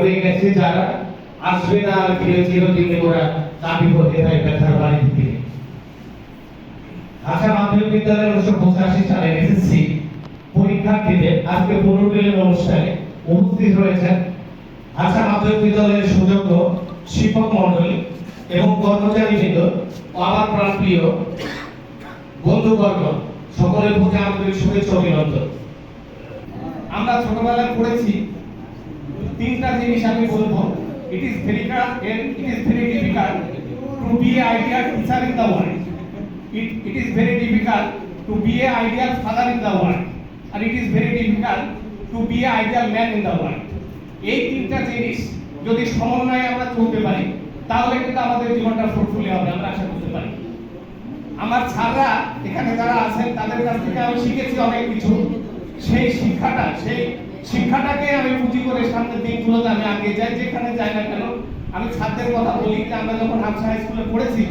হয়ে গেছে যারা, আসবে না আর ফিরে চিরদিনে ওরা কাঁপিব হেরাই ব্যথার বাড়ি থেকে আশা মাধ্যমিক বিদ্যালয়ের উনিশশো পঁচাশি সালে এসএসসি পরীক্ষার্থীদের আজকে পুনর্মিলন অনুষ্ঠানে উপস্থিত রয়েছেন আশা মাধ্যমিক বিদ্যালয়ের সুযোগ্য শিক্ষক মন্ডলী এবং কর্মচারীবৃন্দ ও আমার প্রাণপ্রিয় বন্ধুবর্গ, সকলের প্রতি আন্তরিক শুভেচ্ছা অভিনন্দন। আমরা ছোটবেলায় পড়েছি তিনটা জিনিস আমি বলব। It is very it is very difficult to be a ideal teacher in the world it, it is very difficult to be a ideal father in the world. And it is very difficult to be a ideal man in the world. এই তিনটা জিনিস যদি সমন্বয়ে আমরা চলতে পারি তাহলে কিন্তু আমাদের জীবনটা ফ্রুটফুলি হবে আমরা আশা করতে পারি। আমার ছাড়রা এখানে যারা আছেন তাদের কাছ থেকে আমি শিখেছি অনেক কিছু। সেই শিক্ষাটা সেই শিক্ষাটাকে আমি পুঁজি করে সামনের দিনগুলোতে আমি আগে যাই, যেখানে যাই না কেন, আমি ছাত্রের কথা বলি যে আমরা যখন হাফসা হাই স্কুলে পড়েছি,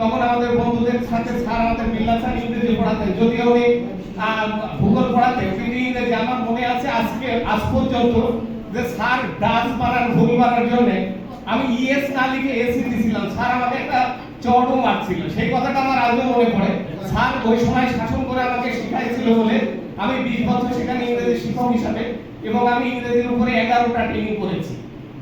তখন আমাদের বন্ধুদের সাথে স্যার আমাদের বিল্লা স্যার ইংরেজি পড়াতেন। যদিও উনি ভূগোল পড়াতেন কিন্তু ইংরেজি। আমার মনে আছে আজকে, আজ পর্যন্ত যে স্যার ডাস মারার ভুল মারার জন্য আমি ইএস না লিখে এসি দিয়েছিলাম স্যার আমাকে একটা চড়ও মারছিল। সেই কথাটা আমার আজও মনে পড়ে। স্যার ওই সময় শাসন করে আমাকে শিখাইছিল বলে আমি বিশ বছর সেখানে ইংরেজি শিক্ষক হিসাবে এবং আমি ইংরেজির উপরে এগারোটা ট্রেনিং করেছি।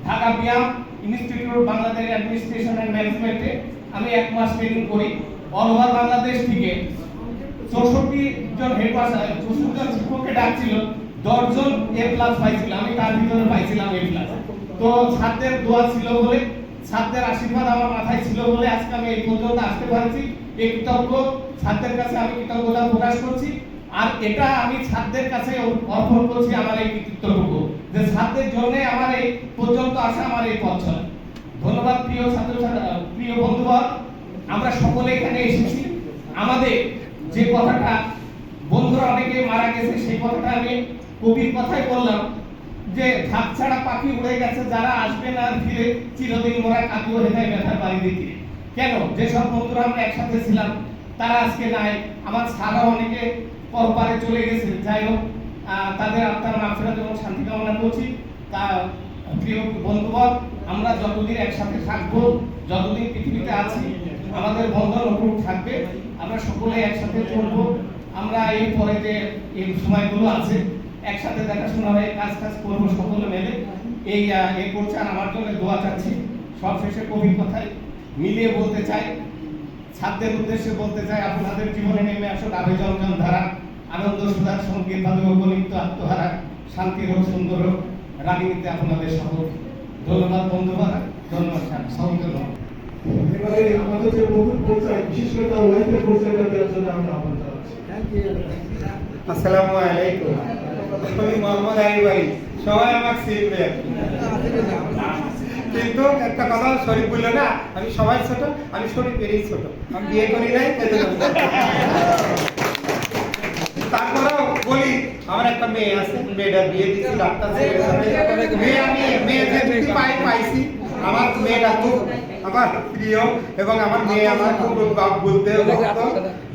Dhaka BIAM institute Bangladesh administration and ম্যানেজমেন্টে আমি এক মাস ট্রেনিং করি। অল ওভার বাংলাদেশ থেকে চৌষট্টি জন হেডমাস্টার চৌষট্টি জন শিক্ষককে ডাকছিল, দশজন এ প্লাস পাইছিল, আমি তার ভিতরে পাইছিলাম এ প্লাস তো ছাত্রের দোয়া ছিল বলে, ছাত্রের আশীর্বাদ আমার মাথায় ছিল বলে আজকে আমি এই পর্যন্ত আসতে পারছি। এই কৃতজ্ঞ, ছাত্রের কাছে আমি কৃতজ্ঞতা প্রকাশ করছি। আর এটা আমি ছাত্রদের কাছে অর্পণ করছি আমার এই কৃতিত্বটুকু, যে ছাত্রদের জন্য আমার এই পর্যন্ত আসা আমার এই পথ ধন্যবাদ প্রিয় ছাত্র প্রিয় বন্ধুবর আমরা সকলে এখানে এসেছি। আমাদের যে কথাটা বন্ধুরা অনেকে মারা গেছে, সেই কথাটা আমি কবির কথাই বললাম, যে ঢাক ছাড়া পাখি উড়ে গেছে, যারা আসবে না ফিরে, চিরদিন মোরা কাঁদিও হেতায় ব্যথার বাড়ি দিতে কেন? যেসব বন্ধুরা আমরা একসাথে ছিলাম, তারা আজকে নাই। আমার ছাড়া অনেকে পরপারে চলে গেছে যাই হোক তাদের আত্মার মাফেরাত এবং শান্তি কামনা করছি। তা, প্রিয় বন্ধুবর আমরা যতদিন একসাথে থাকব, যতদিন পৃথিবীতে আছি, আমাদের বন্ধন অটুট থাকবে। আমরা সকলে একসাথে চলবো। আমরা এই পরে যে এই সময়গুলো আছে, একসাথে দেখাশোনা হয়ে কাজ কাজ করব সকলে মিলে। এই এ করছে আর আমার জন্য দোয়া চাচ্ছি। সব শেষে কবির কথায় মিলিয়ে বলতে চাই ছাত্রের উদ্দেশ্যে বলতে চাই, আপনাদের জীবনে নেমে আসুক আবেদন ধারা আনন্দ সুধার সংগীত ভাবে উপলিপ্ত আত্মহারা শান্তির হোক সুন্দর হোক রাগিনীতে আপনাদের সকল ধন্যবাদ বন্ধুরা ধন্যবাদ সকলকে ধন্যবাদ। এবারে আমাদের যে মুকুট পরিচয় বিশেষ করে তার ওয়াইফের পরিচয়টা দেওয়ার জন্য আমরা আহ্বান জানাচ্ছি। আসসালামু আলাইকুম। আমি মোহাম্মদ আরিফ আলী সবাই আমাকে চিনবে। কিন্তু একটা কথা শরীফ বলল না আমি সবাই ছোট আমি শরীফেরই ছোট। আমি বিয়ে করি নাই। তারপরেও বলি, আমার একটা মেয়ে আছে মেয়েটা বিয়ে দিচ্ছি, ডাক্তার মেয়ে আমি, মেয়ে যে পাই পাইছি, আমার মেয়েটা খুব আমার প্রিয় এবং আমার মেয়ে আমার খুব বাপ বলতে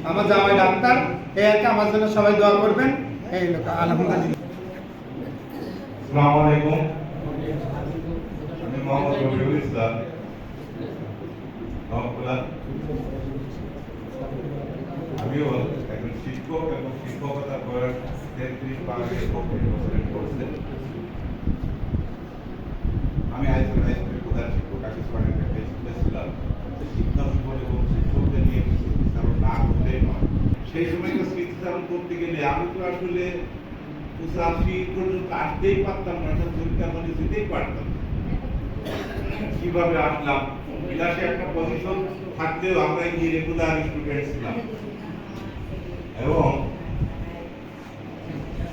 আমার জামাই ডাক্তার এই আর আমার জন্য সবাই দোয়া করবেন। এই লোক, আলহামদুলিল্লাহ। আসসালামু আলাইকুম। আমি মোহাম্মদ রবিউল ইসলাম আমিও একজন শিক্ষক এবং শিক্ষকতা বয়স তেত্রিশ বাংলাদেশ বত্রিশ বছরের করছে আমি হাইস্কুল হাই প্রধান শিক্ষক স্কুলের একটা স্কুলে ছিলাম শিক্ষা জীবন এবং শিক্ষকদের নিয়ে স্মৃতিচারণ না করলেই নয়। সেই সময় তো স্মৃতিচারণ করতে গেলে আমি তো আসলে পঁচাশি পারতাম না, অর্থাৎ পরীক্ষা মানে যেতেই পারতাম। কীভাবে আসলাম? একটা পজিশন থাকলেও আমরা গিয়ে রেগুলার স্টুডেন্ট ছিলাম। এবং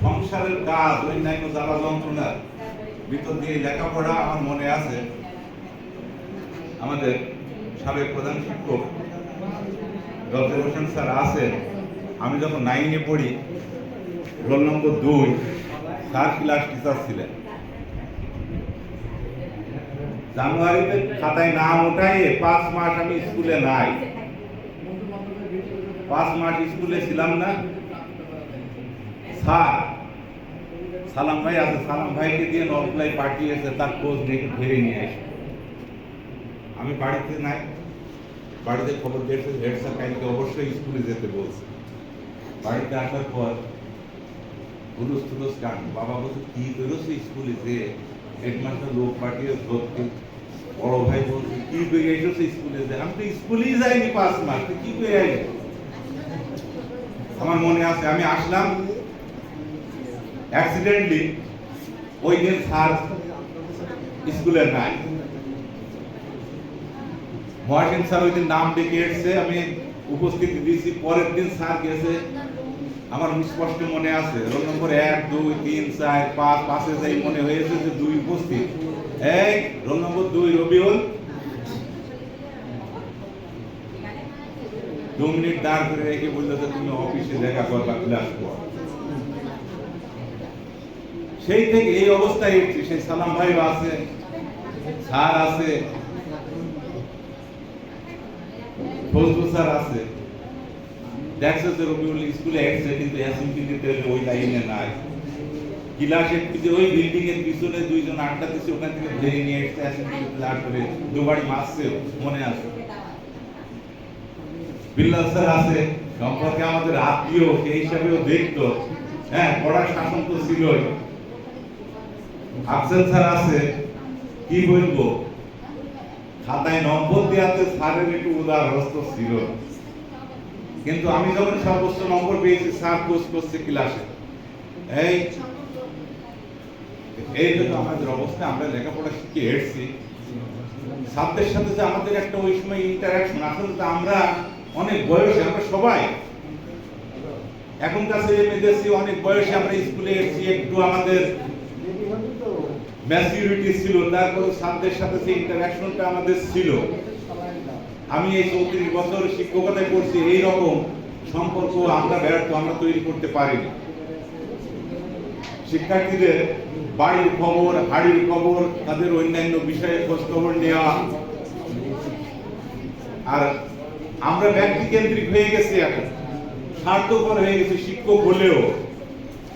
সংসারের কাজ, অন্যান্য জ্বালা যন্ত্রণার ভিতর দিয়ে লেখাপড়া আমার মনে আছে। আমাদের সাবেক প্রধান শিক্ষক ডক্টর হোসেন স্যার আছেন। আমি যখন নাইনে পড়ি রোল নম্বর দুই স্যার ক্লাস টিচার ছিলেন। জানুয়ারিতে খাতায় নাম ওঠাই পাঁচ মাস আমি স্কুলে নাই। পাঁচ মাস স্কুলে ছিলাম না। স্যার, সালাম ভাই আছে, সালাম ভাইকে দিয়ে নর্থলাই পাঠিয়েছে, তার খোঁজ দেখে ফিরে নিয়ে আসে। আমি বাড়িতে নাই, বাড়িতে খবর দিয়েছে, হেড স্যার কালকে অবশ্যই স্কুলে যেতে বলছে। বাড়িতে আসার পর হুলুস থুলুস গান, বাবা বলছে, কি করেছে স্কুলে যে? হেডমাস্টার লোক পাঠিয়ে ধরতে, বড় ভাই বলছে, কি করে এসেছে স্কুলে যে? আমি তো স্কুলেই যাইনি পাঁচ মাস কি আইলি আমার মনে আছে, আমি আসলাম অ্যাক্সিডেন্টলি ওই দিন স্যার স্কুলে নাই। মহাসিন স্যার ওই দিন নাম ডেকে এসছে, আমি উপস্থিতি দিয়েছি। পরের দিন স্যার গেছে। আমার স্পষ্ট মনে আছে, রোল নম্বর এক, দুই, তিন, চার, পাঁচ, পাঁচে যাই মনে হয়েছে যে দুই উপস্থিত। এই, রোল নম্বর দুই, রবিউল। দু মিনিট দাঁড় করে রেখে বলল যে তুমি অফিসে দেখা করবা ক্লাস পর সেই থেকে এই অবস্থায় এসেছি। সেই সালাম ভাইও আছে, স্যার আছে ফজলু স্যার আছে। দেখছ যে রবিউল স্কুলে এসছে, কিন্তু অ্যাসেম্বলিতে ওই লাইনে নাই। ক্লাসের পিছনে ওই বিল্ডিং এর পিছনে দুইজন আড্ডা দিচ্ছে ওখান থেকে ধরে নিয়ে এসছে অ্যাসেম্বলি ক্লাস করে দুবারই মারছে, মনে আছে। বিল্লাল স্যার আছে, সম্পর্কে আমাদের আত্মীয়, সেই হিসাবেও দেখতো। হ্যাঁ পড়া শাসন তো ছিলই। আফজাল স্যার আছে, কি বলব? খাতায় নম্বর দেওয়াতে স্যারের একটু উদার হস্ত ছিল। কিন্তু আমি যখন সর্বোচ্চ নম্বর পেয়েছি, স্যার কোচ করছে ক্লাসে। এই এই হলো আমাদের অবস্থা, আমরা লেখাপড়া শিখে এসেছি। ছাত্রের সাথে যে আমাদের একটা ওই সময় ইন্টারাকশন আসলে আমরা অনেক বয়সে আমরা সবাই। এখনকার ছেলে মেয়েদের অনেক বয়সে আমরা স্কুলে এসেছি, একটু আমাদের ম্যাচিউরিটি ছিল তারপরে ছাত্রদের সাথে যে ইন্টারাকশনটা আমাদের ছিল। আমি এই চৌত্রিশ বছর শিক্ষকতায় করছি এই রকম সম্পর্ক আমরা ব্যর্থ, আমরা তৈরি করতে পারিনি। শিক্ষার্থীদের বাড়ির খবর, হাড়ির খবর, তাদের অন্যান্য বিষয়ে খোঁজ খবর নেওয়া, আর আমরা ব্যক্তি কেন্দ্রিক হয়ে গেছি এখন। স্বার্থপর হয়ে গেছে শিক্ষক হলেও।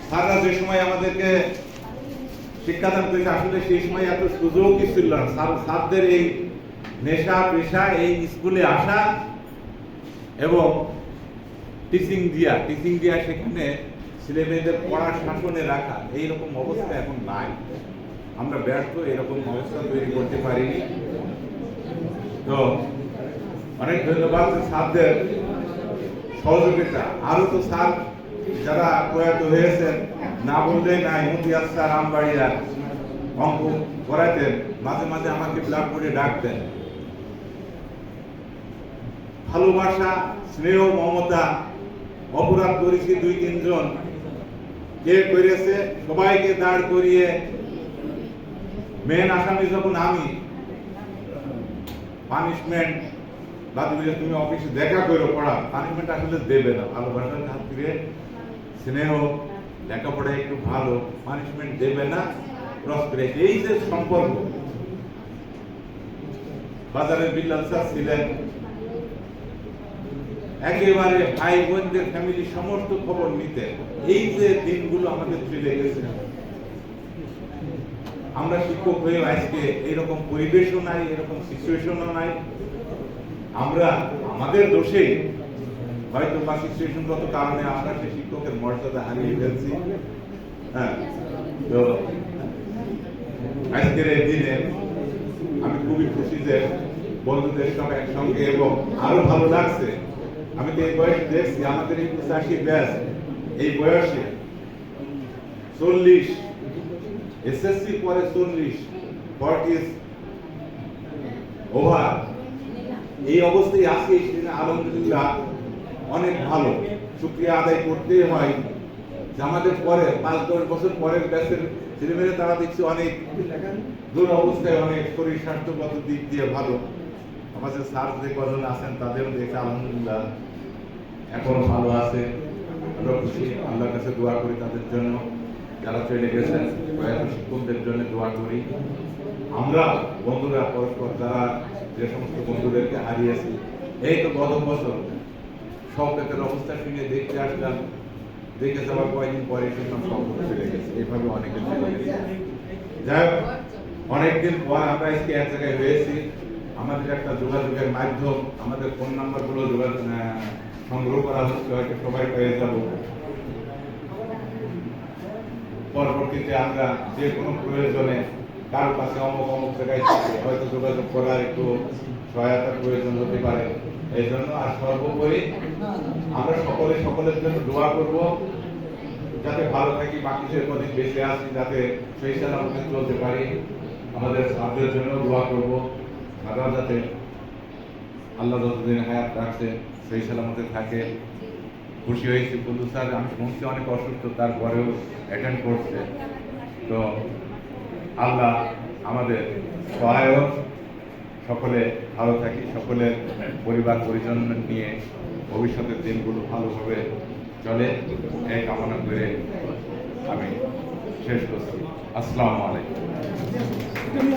স্যাররা যে সময় আমাদেরকে শিক্ষাদান করেছে, আসলে সেই সময় এত সুযোগই ছিল না। স্যার স্যারদের এই নেশা, পেশা, এই স্কুলে আসা এবং টিচিং দিয়া টিচিং দিয়া সেখানে ছেলে মেয়েদের পড়া শাসনে রাখা, এইরকম অবস্থা এখন নাই। আমরা ব্যর্থ, এরকম অবস্থা তৈরি করতে পারিনি। তো অনেক ধন্যবাদ স্যারদের সহযোগিতা। আরও তো স্যার যারা প্রয়াত হয়েছেন, না বললেই নাই মতিয়ার স্যার আমবাড়িয়া অঙ্ক করাতেন, মাঝে মাঝে আমাকে ব্ল্যাকবোর্ডে ডাকতেন। ভালোবাসা, স্নেহ, মমতা, অপরাধ করেছি দুই তিনজন কে করেছে? সবাইকে দাঁড় করিয়ে মেন আসামি যখন আমি পানিশমেন্ট তুমি অফিসে দেখা করো পড়া পানিশমেন্ট আসলে দেবে না। ভালোবাসার খাতিরে স্নেহ, লেখাপড়া একটু ভালো পানিশমেন্ট দেবে না। ক্রস করে এই যে সম্পর্ক, বাজারের বিল্লাল স্যার ছিলেন। একেবারে ভাই বোনদের ফ্যামিলি সমস্ত খবর নিতে। এই যে দিনগুলো আমাদের চলে গেছে। আমরা শিক্ষক হয়ে আজকে এরকম পরিবেশও নাই, এরকম সিচুয়েশনও নাই। আমরা, আমাদের দোষেই হয়তো বা সিচুয়েশনগত কারণে আমরা সেই শিক্ষকের মর্যাদা হারিয়ে ফেলছি। হ্যাঁ তো আজকের এই দিনে আমি খুবই খুশি যে বন্ধুদের সঙ্গে একসঙ্গে এবং আরও ভালো লাগছে। আমি তো এই বয়সে দেখছি, আমাদের এই পঁচাশি ব্যাচ, এই বয়সে চল্লিশ, এসএসসি পরে চল্লিশ ফর্টি ওভার। এই অবস্থায় আজকে এই দিনে আলহামদুলিল্লাহ অনেক ভালো। শুক্রিয়া আদায় করতে হয়। আমাদের পরে, পাঁচ, দশ বছর পরের ব্যাচের ছেলেমেয়েরা, তারা দেখছি অনেক দূর অবস্থায়, অনেক শরীর স্বাস্থ্যগত দিক দিয়ে ভালো। আমাদের স্যার যে কজন আছেন, তাদেরও দেখে আলহামদুলিল্লাহ এখনও ভালো আছে। আমরা খুশি। আল্লাহর কাছে দোয়া করি তাদের জন্য। যারা চলে গেছেন, প্রয়াত শিক্ষকদের জন্য দোয়া করি। আমরা, বন্ধুরা, পরস্পর যারা যে সমস্ত বন্ধুদেরকে হারিয়েছি, এই তো গত বছর। সবকের অবস্থা শুনে দেখতে আসলাম। দেখে যাওয়ার কয়েকদিন পরে শুনলাম সম্পর্ক চলে গেছে। এইভাবে অনেকে যাই হোক, অনেকদিন পর আমরা আজকে এক জায়গায় হয়েছি। আমাদের একটা যোগাযোগের মাধ্যম, আমাদের ফোন নাম্বারগুলো যোগাযোগ সংগ্রহ করা হচ্ছে, হয়তো সবাই পেয়ে যাব। পরবর্তীতে আমরা যে কোনো প্রয়োজনে কারও কাছে অমুক অমুক জায়গায় থেকে হয়তো যোগাযোগ করার একটু সহায়তার প্রয়োজন হতে পারে। এই জন্য আর সর্বোপরি আমরা সকলে সকলের জন্য দোয়া করব, যাতে ভালো থাকি যে কদিন বেঁচে আসি যাতে সেই সালামতে চলতে পারি। আমাদের সাধ্যের জন্য দোয়া করব তারা যাতে, আল্লাহ যতদিন হায়াত রাখছে, সেই সালামতে থাকে। খুশি হয়েছি, বন্ধু স্যার, আমি শুনছি অনেক অসুস্থ, তারপরেও অ্যাটেন্ড করছে। তো আল্লাহ আমাদের সহায়ক। সকলে ভালো থাকি, সকলের পরিবার পরিজন নিয়ে ভবিষ্যতের দিনগুলো ভালোভাবে চলে। এই কামনা করে আমি শেষ করছি। আসসালামু আলাইকুম।